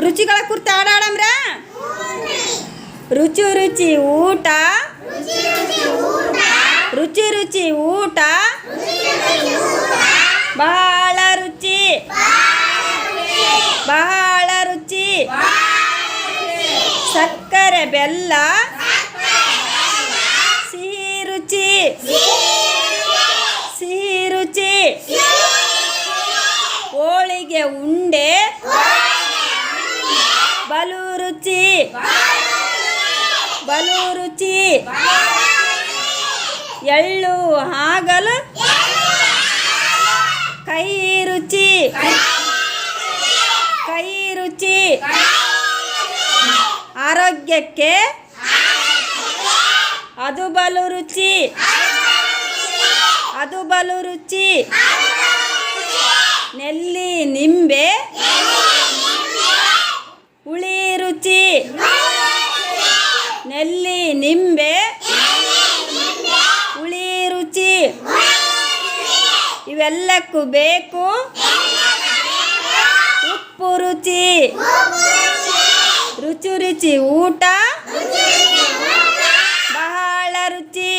ರುಚಿಗಳ ಕುರ್ತು ಆಡಾಡಮ್ರ ರುಚಿ ರುಚಿ ಊಟ. ರುಚಿ ರುಚಿ ಊಟ. ಬಹಳ ರುಚಿ. ಬಹಳ ರುಚಿ. ಸಕ್ಕರೆ ಬೆಲ್ಲ. ಸಿಹಿ ರುಚಿ. ಸಿಹಿ ರುಚಿ. ಹೋಳಿಗೆ ಉಂಡೆ. ಬಲು ರುಚಿ. ಬಲು ರುಚಿ. ಎಳ್ಳು ಹಾಗಲು. ಕೈ ರುಚಿ. ಕೈ ರುಚಿ. ಆರೋಗ್ಯಕ್ಕೆ ಅದು ಬಲು ರುಚಿ. ಅದು ಬಲು ರುಚಿ. ನೆಲ್ಲಿ ನಿಂಬೆ ಹುಳಿ ರುಚಿ ನೆಲ್ಲಿ ನಿಂಬೆ ಹುಳಿ ರುಚಿ ಇವೆಲ್ಲಕ್ಕೂ ಬೇಕು. ಉಪ್ಪು ರುಚಿ. ರುಚಿ ರುಚಿ ಊಟ. ಬಹಳ ರುಚಿ.